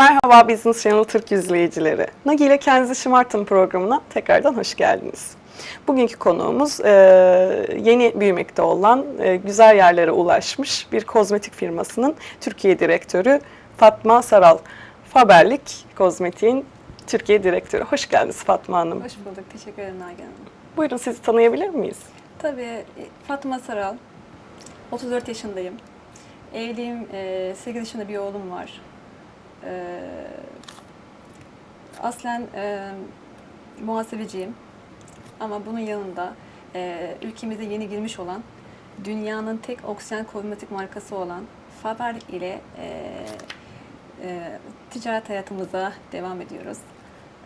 Merhaba Business Channel Türk izleyicileri. Nagi ile Kendinizi Şımartın programına tekrardan hoş geldiniz. Bugünkü konuğumuz e, yeni büyümekte olan, e, güzel yerlere ulaşmış bir kozmetik firmasının Türkiye direktörü Fatma Saral. Faberlik Kozmetik'in Türkiye direktörü. Hoş geldiniz Fatma Hanım. Hoş bulduk. Teşekkür ederim Nagihan Hanım. Buyurun sizi tanıyabilir miyiz? Tabii e, Fatma Saral. 34 yaşındayım. Evliyim. e, 8 yaşında bir oğlum var. E, Aslen e, muhasebeciyim. Ama bunun yanında e, ülkemize yeni girmiş olan dünyanın tek oksijen kozmetik markası olan Faberlic ile e, e, ticaret hayatımıza devam ediyoruz.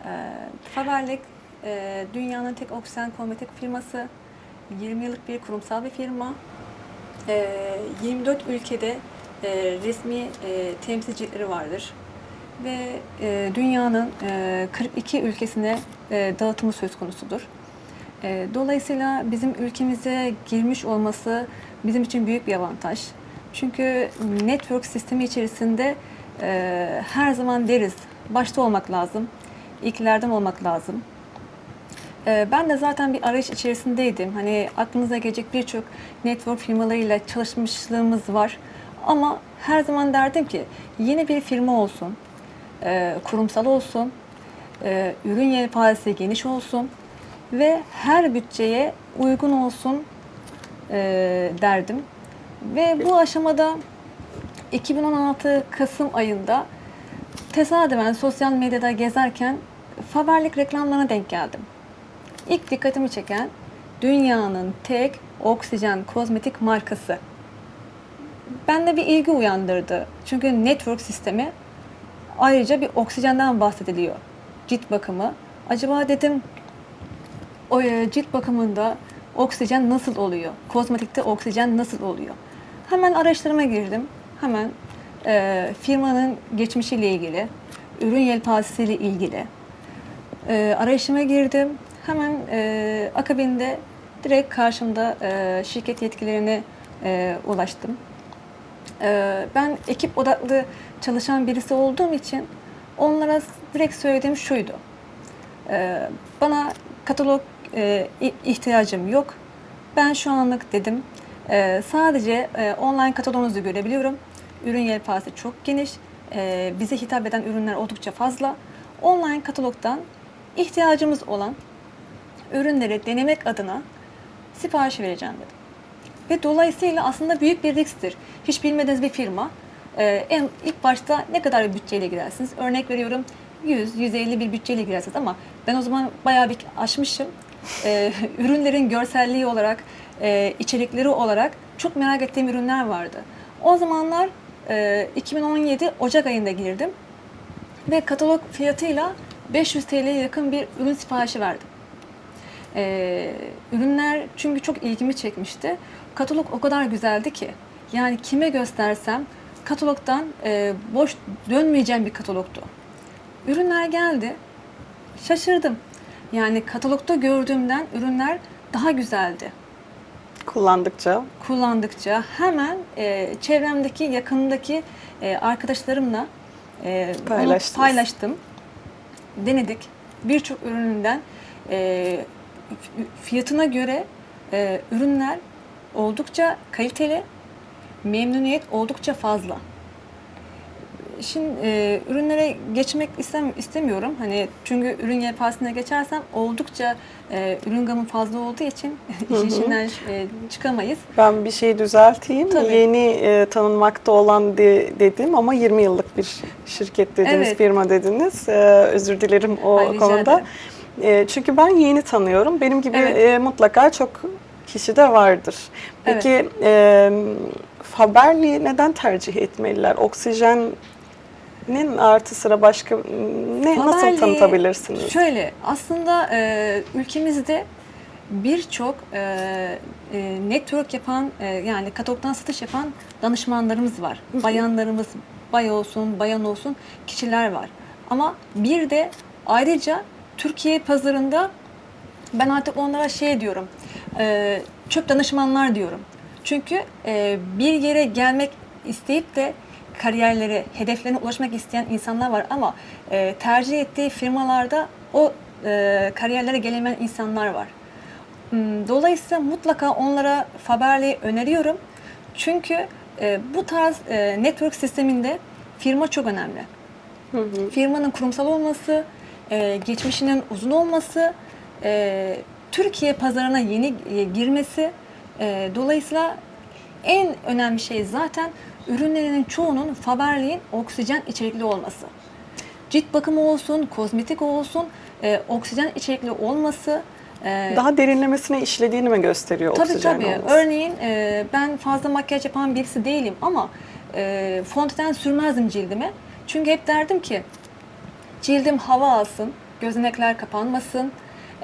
E, Faberlic e, dünyanın tek oksijen kozmetik firması. 20 yıllık bir kurumsal bir firma. E, 24 ülkede e, resmi e, temsilcileri vardır. Ve e, dünyanın e, 42 ülkesine e, dağıtımı söz konusudur. E, dolayısıyla bizim ülkemize girmiş olması bizim için büyük bir avantaj. Çünkü network sistemi içerisinde e, her zaman deriz, başta olmak lazım, ilklerden olmak lazım. E, ben de zaten bir arayış içerisindeydim. Hani aklınıza gelecek birçok network firmalarıyla çalışmışlığımız var. Ama her zaman derdim ki yeni bir firma olsun, e, kurumsal olsun, e, ürün yelpazesi geniş olsun ve her bütçeye uygun olsun e, derdim. Ve bu aşamada 2016 Kasım ayında tesadüfen sosyal medyada gezerken Faberlik reklamlarına denk geldim. İlk dikkatimi çeken dünyanın tek oksijen kozmetik markası. Bende bir ilgi uyandırdı. Çünkü network sistemi ayrıca bir oksijenden bahsediliyor. Cilt bakımı. Acaba dedim o e, cilt bakımında oksijen nasıl oluyor? Kozmetikte oksijen nasıl oluyor? Hemen araştırma girdim. Hemen e, firmanın geçmişiyle ilgili, ürün yelpazesiyle ilgili e, arayışıma girdim. Hemen e, akabinde direkt karşımda e, şirket yetkilerine e, ulaştım. E, ben ekip odaklı çalışan birisi olduğum için onlara direkt söylediğim şuydu. E, bana katalog e, ihtiyacım yok. Ben şu anlık dedim e, sadece e, online kataloğunuzu görebiliyorum. Ürün yelpazesi çok geniş. Bize hitap eden ürünler oldukça fazla. Online katalogdan ihtiyacımız olan ürünleri denemek adına sipariş vereceğim dedim. Ve dolayısıyla aslında büyük bir risktir. Hiç bilmediğiniz bir firma. e, en ilk başta ne kadar bir bütçeyle girersiniz? Örnek veriyorum 100-150 bir bütçeyle girersiniz ama ben o zaman bayağı bir aşmışım. E, ürünlerin görselliği olarak, e, içerikleri olarak çok merak ettiğim ürünler vardı. O zamanlar e, 2017 Ocak ayında girdim ve katalog fiyatıyla 500 TL'ye yakın bir ürün siparişi verdim. Ee, ürünler çünkü çok ilgimi çekmişti. Katalog o kadar güzeldi ki. Yani kime göstersem katalogdan e, boş dönmeyeceğim bir katalogtu. Ürünler geldi. Şaşırdım. Yani katalogda gördüğümden ürünler daha güzeldi. Kullandıkça Kullandıkça hemen e, çevremdeki, yakındaki e, arkadaşlarımla e, onu paylaştım. Denedik. Birçok ürününden e, fiyatına göre e, ürünler oldukça kaliteli, memnuniyet oldukça fazla. Şimdi e, ürünlere geçmek istem istemiyorum. Hani çünkü ürün yelpazesine geçersem oldukça e, ürün gamı fazla olduğu için işin içinden e, çıkamayız. ben bir şey düzelteyim. Tabii. Yeni e, tanınmakta olan de, dedim ama 20 yıllık bir şirket dediniz, Evet. firma dediniz. E, özür dilerim o Ay, konuda. ederim. E, çünkü ben yeni tanıyorum. Benim gibi Evet. e, mutlaka çok kişi de vardır. Peki e, Faberli'yi neden tercih etmeliler? Oksijenin artı sıra başka ne nasıl Faberli'yi tanıtabilirsiniz? Şöyle aslında e, ülkemizde birçok e, e, network yapan e, yani katalogdan satış yapan danışmanlarımız var. Bayanlarımız, bay olsun, bayan olsun kişiler var. Ama bir de ayrıca Türkiye pazarında ben artık onlara şey diyorum, e, çöp danışmanlar diyorum. Çünkü e, bir yere gelmek isteyip de kariyerleri, hedeflerine ulaşmak isteyen insanlar var ama e, tercih ettiği firmalarda o e, kariyerlere gelemeyen insanlar var. Hmm, Dolayısıyla mutlaka onlara Faberli'yi öneriyorum. Çünkü e, bu tarz e, network sisteminde firma çok önemli. Firmanın kurumsal olması, e, geçmişinin uzun olması, e, Türkiye pazarına yeni e, girmesi, e, dolayısıyla en önemli şey zaten ürünlerinin çoğunun Faberli'nin oksijen içerikli olması. Cilt bakımı olsun, kozmetik olsun, e, oksijen içerikli olması, e, Daha derinlemesine işlediğini mi gösteriyor Tabii oksijen tabii. olması? Örneğin e, ben fazla makyaj yapan birisi değilim ama e, fondöten sürmezdim cildime. Çünkü hep derdim ki cildim hava alsın, gözenekler kapanmasın.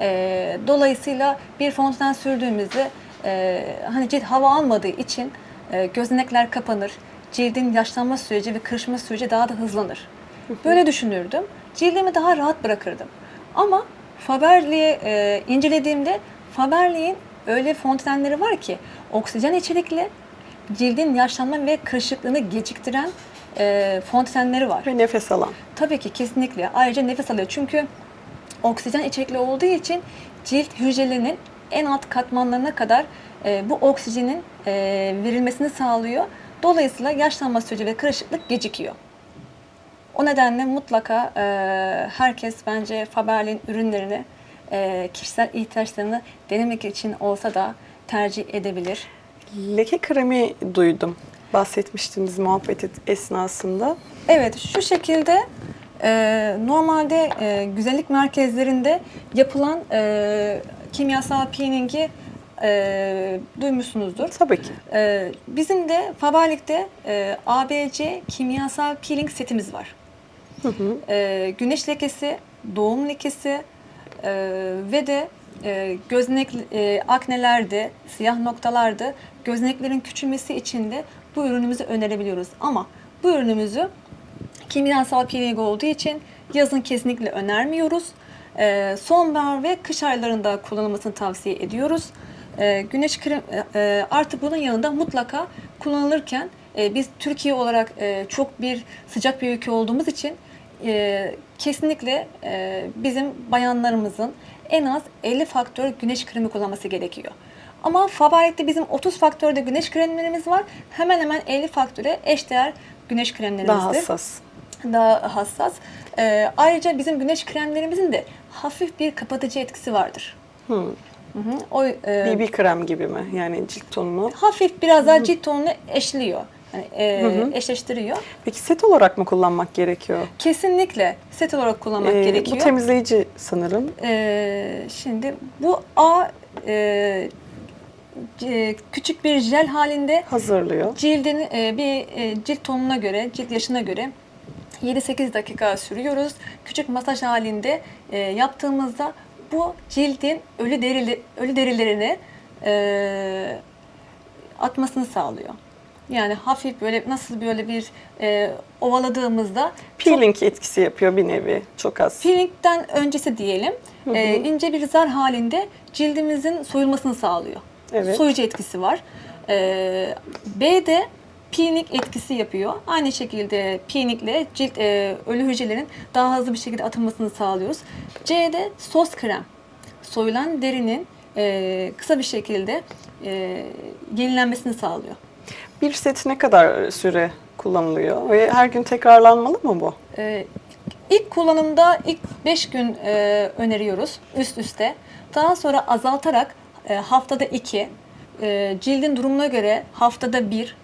E, dolayısıyla bir fondöten sürdüğümüzde e, hani cilt hava almadığı için e, gözenekler kapanır. Cildin yaşlanma süreci ve kırışma süreci daha da hızlanır. Böyle düşünürdüm. Cildimi daha rahat bırakırdım. Ama Faberli'yi e, incelediğimde Faberli'nin öyle fondötenleri var ki oksijen içerikli, cildin yaşlanma ve kırışıklığını geciktiren e, fondötenleri var. Ve nefes alan. Tabii ki kesinlikle. Ayrıca nefes alıyor. Çünkü oksijen içerikli olduğu için cilt hücrelerinin en alt katmanlarına kadar e, bu oksijenin e, verilmesini sağlıyor. Dolayısıyla yaşlanma süreci ve kırışıklık gecikiyor. O nedenle mutlaka e, herkes bence Faberli'nin ürünlerini e, kişisel ihtiyaçlarını denemek için olsa da tercih edebilir. Leke kremi duydum. Bahsetmiştiniz muhabbet et- esnasında. Evet, şu şekilde e, normalde e, güzellik merkezlerinde yapılan e, kimyasal peelingi e, duymuşsunuzdur. Tabii ki. E, bizim de Faberlic'te e, ABC kimyasal peeling setimiz var. Hı hı. E, güneş lekesi, doğum lekesi e, ve de e, göznek e, aknelerde, siyah noktalarda gözeneklerin küçülmesi için de bu ürünümüzü önerebiliyoruz. Ama bu ürünümüzü kimyasal peeling olduğu için yazın kesinlikle önermiyoruz. E, sonbahar ve kış aylarında kullanılmasını tavsiye ediyoruz. E, güneş krem e, artı bunun yanında mutlaka kullanılırken e, biz Türkiye olarak e, çok bir sıcak bir ülke olduğumuz için e, kesinlikle e, bizim bayanlarımızın en az 50 faktör güneş kremi kullanması gerekiyor. Ama Faberlic'te bizim 30 faktörde güneş kremlerimiz var. Hemen hemen 50 faktöre eşdeğer güneş kremlerimizdir Daha hassas. Daha hassas. Ee, ayrıca bizim güneş kremlerimizin de hafif bir kapatıcı etkisi vardır. Hı. Hı hı. O e, BB krem gibi mi? Yani cilt tonunu. hafif biraz daha cilt tonunu eşliyor. Yani, e, Hı hı. eşleştiriyor. Peki set olarak mı kullanmak gerekiyor? Kesinlikle set olarak kullanmak Ee, gerekiyor. Bu temizleyici sanırım. Ee, şimdi bu A e, küçük bir jel halinde Hazırlıyor. Cildin e, bir e, cilt tonuna göre, cilt yaşına göre 7-8 dakika sürüyoruz. Küçük masaj halinde e, yaptığımızda bu cildin ölü derili, ölü derilerini e, atmasını sağlıyor. Yani hafif böyle nasıl böyle bir e, ovaladığımızda çok Peeling etkisi yapıyor bir nevi. Çok az. peelingden öncesi diyelim e, ince bir zar halinde cildimizin soyulmasını sağlıyor. Evet. Soyucu etkisi var. E, B de peeling etkisi yapıyor. Aynı şekilde peelingle cilt e, ölü hücrelerin daha hızlı bir şekilde atılmasını sağlıyoruz. C de sos krem. Soyulan derinin e, kısa bir şekilde e, yenilenmesini sağlıyor. Bir set ne kadar süre kullanılıyor? Ve her gün tekrarlanmalı mı bu? Ee, ilk kullanımda ilk 5 gün e, öneriyoruz üst üste. Daha sonra azaltarak e, haftada 2, e, cildin durumuna göre haftada 1,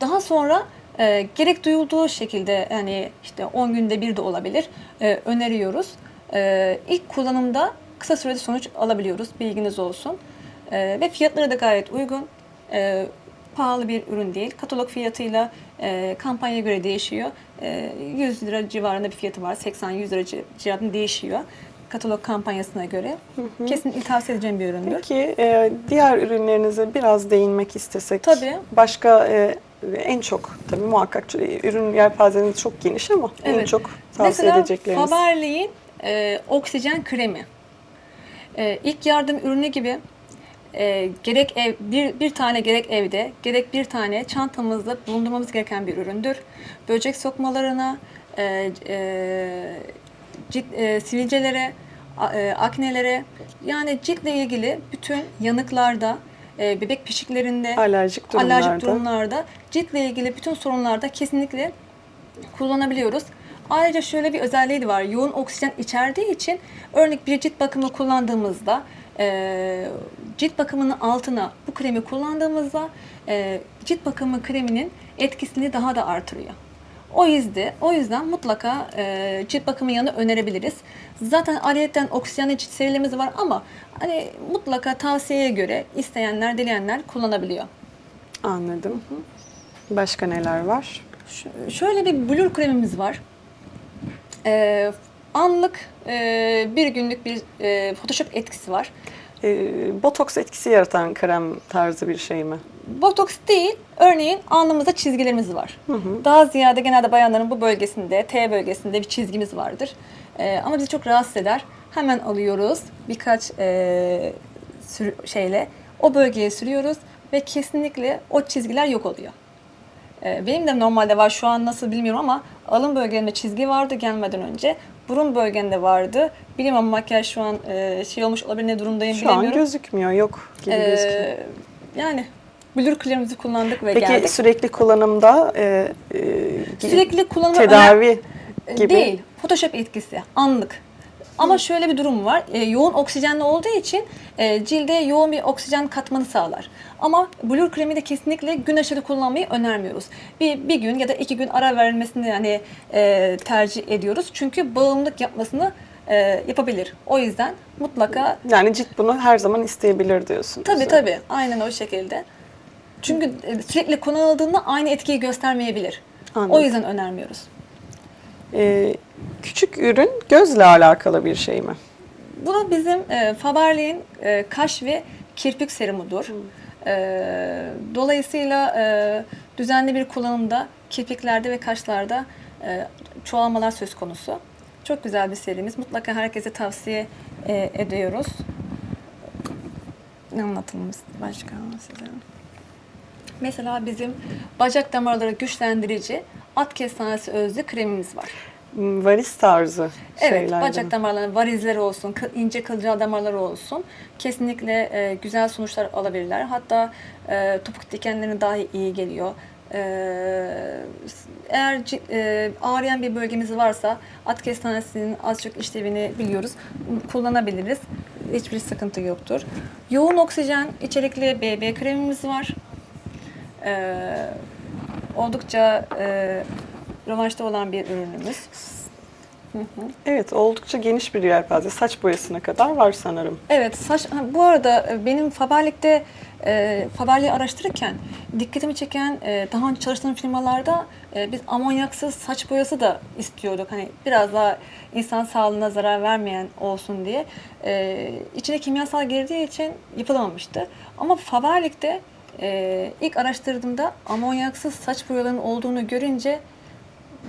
daha sonra e, gerek duyulduğu şekilde yani işte 10 günde bir de olabilir e, öneriyoruz. E, ilk kullanımda kısa sürede sonuç alabiliyoruz bilginiz olsun. E, ve fiyatları da gayet uygun. E, pahalı bir ürün değil. Katalog fiyatıyla e, kampanya göre değişiyor. E, 100 lira civarında bir fiyatı var. 80-100 lira ci- civarında değişiyor. Katalog kampanyasına göre. Kesinlikle tavsiye edeceğim bir üründür. Peki e, diğer ürünlerinize biraz değinmek istesek. Tabii. Başka e, en çok tabii muhakkak ürün yelpazeniz çok geniş ama en Evet. çok tavsiye Mesela edecekleriniz. Faberli'nin e, oksijen kremi. E, ilk yardım ürünü gibi e, gerek ev bir, bir tane gerek evde gerek bir tane çantamızda bulundurmamız gereken bir üründür. Böcek sokmalarına, e, e, cilt, e, sivilcelere, e, aknelere yani ciltle ilgili bütün yanıklarda, e, bebek pişiklerinde, Alerjik durumlarda. alerjik durumlarda, ciltle ilgili bütün sorunlarda kesinlikle kullanabiliyoruz. Ayrıca şöyle bir özelliği de var. Yoğun oksijen içerdiği için örnek bir cilt bakımı kullandığımızda e, cilt bakımının altına bu kremi kullandığımızda e, cilt bakımı kreminin etkisini daha da artırıyor. O yüzden, o yüzden mutlaka e, cilt bakımı yanı önerebiliriz. Zaten ayrıyeten oksijenli cilt serilerimiz var ama hani mutlaka tavsiyeye göre isteyenler, dileyenler kullanabiliyor. Anladım. Başka neler var? Ş- Şöyle bir blur kremimiz var. Ee, anlık e, bir günlük bir e, Photoshop etkisi var. Ee, botoks etkisi yaratan krem tarzı bir şey mi? Botoks değil, örneğin alnımızda çizgilerimiz var. Daha ziyade genelde bayanların bu bölgesinde, T bölgesinde bir çizgimiz vardır. Ee, ama bizi çok rahatsız eder. Hemen alıyoruz birkaç e, sür- şeyle o bölgeye sürüyoruz ve kesinlikle o çizgiler yok oluyor. Ee, Benim de normalde var şu an nasıl bilmiyorum ama alın bölgemde çizgi vardı gelmeden önce. Burun bölgemde vardı. Bilmiyorum makyaj şu an e, şey olmuş olabilir ne durumdayım Şu an bilemiyorum. gözükmüyor, yok gibi Ee, gözüküyor. yani blur kremimizi kullandık ve Peki geldik. sürekli kullanımda e, e, Sürekli kullanımı tedavi öner- gibi değil. Photoshop etkisi anlık. Ama şöyle bir durum var. E, yoğun oksijenli olduğu için e, cilde yoğun bir oksijen katmanı sağlar. Ama blur kremi de kesinlikle gün aşırı kullanmayı önermiyoruz. Bir, bir gün ya da iki gün ara verilmesini yani e, tercih ediyoruz. Çünkü bağımlılık yapmasını e, yapabilir. O yüzden mutlaka yani cilt bunu her zaman isteyebilir diyorsunuz. Tabii tabii. Aynen o şekilde. Çünkü e, sürekli kullanıldığında aynı etkiyi göstermeyebilir. Anladım. O yüzden önermiyoruz. Ee, küçük ürün gözle alakalı bir şey mi? Bu da bizim e, Faberli'nin e, kaş ve kirpik serumudur. E, dolayısıyla e, düzenli bir kullanımda kirpiklerde ve kaşlarda e, çoğalmalar söz konusu. Çok güzel bir serimiz. Mutlaka herkese tavsiye e, ediyoruz. Ne anlatılmış başka size? Mesela bizim bacak damarları güçlendirici at kestanesi özlü kremimiz var. Varis tarzı Evet, şeyler bacak damarları, varizleri olsun, ince kılcal damarları olsun. Kesinlikle e, güzel sonuçlar alabilirler. Hatta e, topuk dikenlerine dahi iyi geliyor. E, eğer e, ağrıyan bir bölgemiz varsa at kestanesinin az çok işlevini biliyoruz. Kullanabiliriz. Hiçbir sıkıntı yoktur. Yoğun oksijen içerikli BB kremimiz var. E, oldukça e, rövanşta olan bir ürünümüz. Evet, oldukça geniş bir yelpaze. Saç boyasına kadar var sanırım. Evet, saç, bu arada e, benim Faberlik'te e, Faberlik'i araştırırken dikkatimi çeken e, daha önce çalıştığım firmalarda e, biz amonyaksız saç boyası da istiyorduk. Hani biraz daha insan sağlığına zarar vermeyen olsun diye. E, içine kimyasal girdiği için yapılamamıştı. Ama Faberlik'te e, ilk araştırdığımda amonyaksız saç boyalarının olduğunu görünce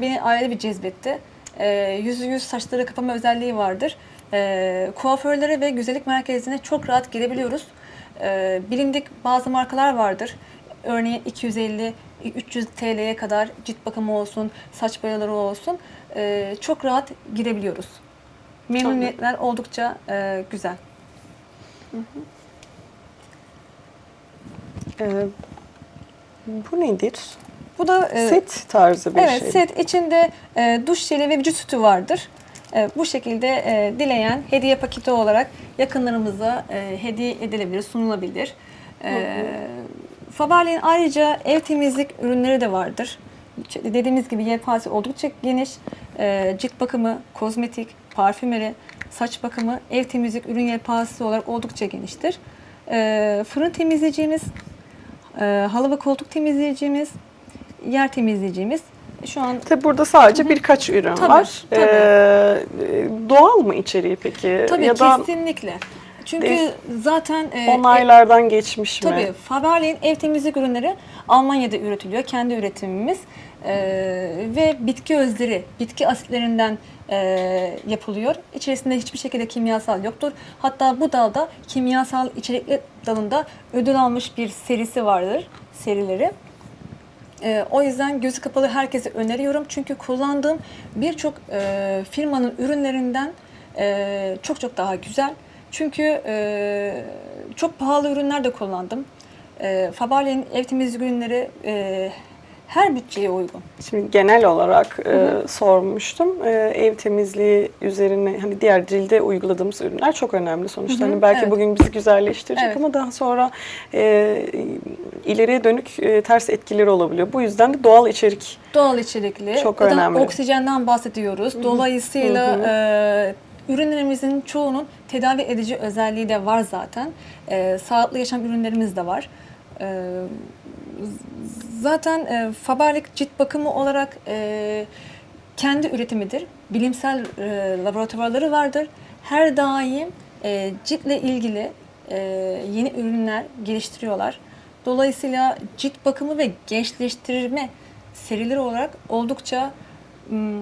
beni ayrı bir cezbetti. E, yüzü yüz saçları kapama özelliği vardır. E, kuaförlere ve güzellik merkezine çok rahat girebiliyoruz. E, bilindik bazı markalar vardır. Örneğin 250 300 TL'ye kadar cilt bakımı olsun, saç boyaları olsun. E, çok rahat girebiliyoruz. Memnuniyetler oldukça e, güzel. Ee, bu nedir? Bu da e, Set tarzı bir Evet, şey. set içinde e, duş jeli ve vücut sütü vardır. E, bu şekilde e, dileyen hediye paketi olarak yakınlarımıza e, hediye edilebilir, sunulabilir. E, Faberli'nin ayrıca ev temizlik ürünleri de vardır. Dediğimiz gibi yelpaze oldukça geniş. E, cilt bakımı, kozmetik, parfümeri, saç bakımı, ev temizlik ürün yelpazesi olarak oldukça geniştir. E, fırın temizleyicimiz, e, halı ve koltuk temizleyicimiz, yer temizleyicimiz. Şu an Tabi burada sadece birkaç ürün Tabii, var. tabii. Ee, doğal mı içeriği peki? tabii ya da kesinlikle. Çünkü Değil. zaten e, Onaylardan geçmiş mi? Tabii Faberli'nin ev temizlik ürünleri Almanya'da üretiliyor. Kendi üretimimiz. Ee, ve bitki özleri, bitki asitlerinden e, yapılıyor. İçerisinde hiçbir şekilde kimyasal yoktur. Hatta bu dalda kimyasal içerikli dalında ödül almış bir serisi vardır, serileri. Ee, o yüzden gözü kapalı herkese öneriyorum. Çünkü kullandığım birçok e, firmanın ürünlerinden e, çok çok daha güzel. Çünkü e, çok pahalı ürünler de kullandım. E, Faberli'nin ev temizlik ürünleri e, her bütçeye uygun. Şimdi genel olarak e, sormuştum. E, ev temizliği üzerine hani diğer cilde uyguladığımız ürünler çok önemli sonuçta. Hı hı, Hani belki evet. bugün bizi güzelleştirecek Evet. ama daha sonra e, ileriye dönük e, ters etkileri olabiliyor. Bu yüzden de doğal içerik Doğal içerikli. Çok Zaten önemli. oksijenden bahsediyoruz. Dolayısıyla e, ürünlerimizin çoğunun tedavi edici özelliği de var zaten. E, sağlıklı yaşam ürünlerimiz de var. E, zaten e, Faberlik cilt bakımı olarak e, kendi üretimidir. Bilimsel e, laboratuvarları vardır. Her daim e, ciltle ilgili e, yeni ürünler geliştiriyorlar. Dolayısıyla cilt bakımı ve gençleştirme serileri olarak oldukça mm,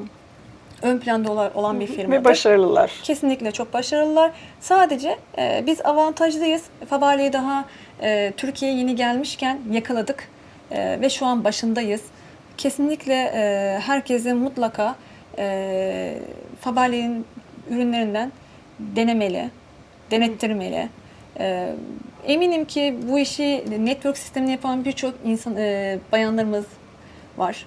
ön planda ola- olan bir firmadır. ve başarılılar. Kesinlikle çok başarılılar. Sadece e, biz avantajlıyız. Faberli'ye daha e, Türkiye'ye yeni gelmişken yakaladık E, ve şu an başındayız. Kesinlikle e, herkesin mutlaka e, Faberli'nin ürünlerinden denemeli, denettirmeli. E, eminim ki bu işi network sistemini yapan birçok insan e, bayanlarımız var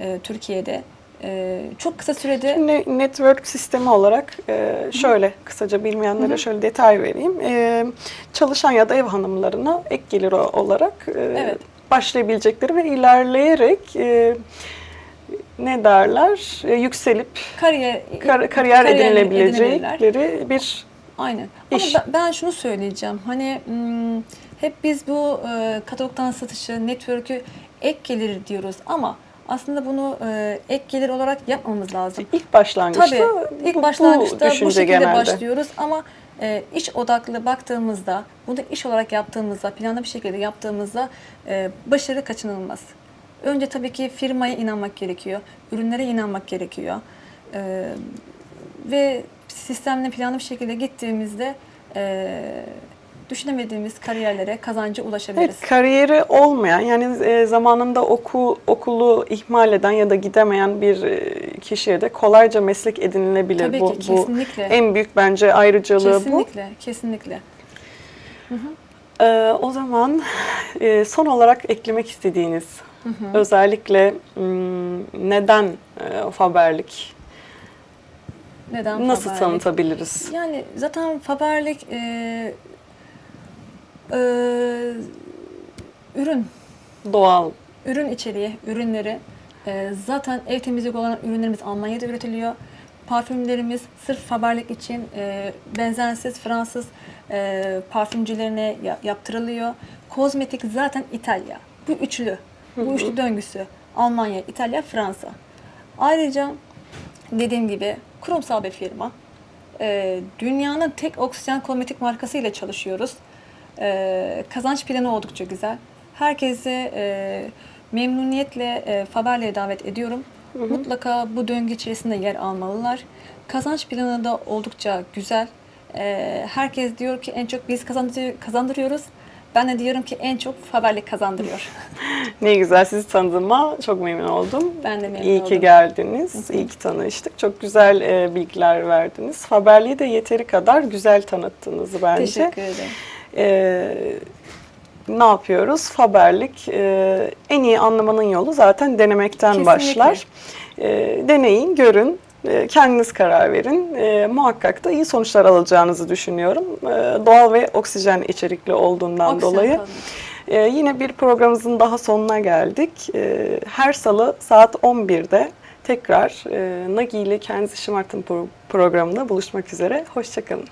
e, Türkiye'de. E, çok kısa sürede Şimdi network sistemi olarak e, şöyle kısaca bilmeyenlere şöyle detay vereyim. E, çalışan ya da ev hanımlarına ek gelir olarak e, Evet. başlayabilecekleri ve ilerleyerek e, ne derler e, yükselip kariyer kar- kariyer edinebilirler. edinebilecekleri bir Aynen. İş. Ama ben, ben şunu söyleyeceğim. Hani hmm, hep biz bu e, katalogdan satışı, network'ü ek gelir diyoruz ama aslında bunu e, ek gelir olarak yapmamız lazım. ilk başlangıçta Tabii ilk bu- başlangıçta bu, düşünce şekilde genelde. başlıyoruz ama e, iş odaklı baktığımızda, bunu iş olarak yaptığımızda, planlı bir şekilde yaptığımızda e, başarı kaçınılmaz. Önce tabii ki firmaya inanmak gerekiyor, ürünlere inanmak gerekiyor. E, ve sistemle planlı bir şekilde gittiğimizde e, düşünemediğimiz kariyerlere, kazancı ulaşabiliriz. Evet, kariyeri olmayan yani e, zamanında oku okulu ihmal eden ya da gidemeyen bir e, kişiye de kolayca meslek edinilebilir. Tabii bu, ki, bu kesinlikle. en büyük bence ayrıcalığı bu. kesinlikle, kesinlikle. Ee, o zaman e, son olarak eklemek istediğiniz özellikle hmm, neden e, Faberlik Neden nasıl Faberlik? tanıtabiliriz? Yani zaten Faberlik e, e, ürün, Doğal. ürün içeriği, ürünleri e, zaten ev temizlik olan ürünlerimiz Almanya'da üretiliyor. Parfümlerimiz sırf Faberlik için e, benzersiz Fransız e, parfümcülerine ya- yaptırılıyor. Kozmetik zaten İtalya. Bu üçlü, bu üçlü döngüsü. Almanya, İtalya, Fransa. Ayrıca dediğim gibi kurumsal bir firma. Ee, dünyanın tek oksijen kozmetik markası ile çalışıyoruz. Ee, kazanç planı oldukça güzel. Herkesi e, memnuniyetle e, Faberli'ye davet ediyorum. Mutlaka bu döngü içerisinde yer almalılar. Kazanç planı da oldukça güzel. Ee, herkes diyor ki en çok biz kazandır- kazandırıyoruz. Ben de diyorum ki en çok Faberli kazandırıyor. Ne güzel sizi tanıdığıma çok memnun oldum. Ben de memnun İyi ki oldum. geldiniz, iyi ki tanıştık. Çok güzel e, bilgiler verdiniz. Faberli'yi de yeteri kadar güzel tanıttınız bence. Teşekkür ederim. Ee, ne yapıyoruz? Faberlik e, en iyi anlamanın yolu zaten denemekten Kesinlikle. başlar. E, deneyin, görün, e, kendiniz karar verin. E, muhakkak da iyi sonuçlar alacağınızı düşünüyorum. E, doğal ve oksijen içerikli olduğundan Oksijen dolayı. E, yine bir programımızın daha sonuna geldik. E, her salı saat 11'de tekrar e, Nagi ile Kendinizi Şımartın pro- programında buluşmak üzere. Hoşçakalın.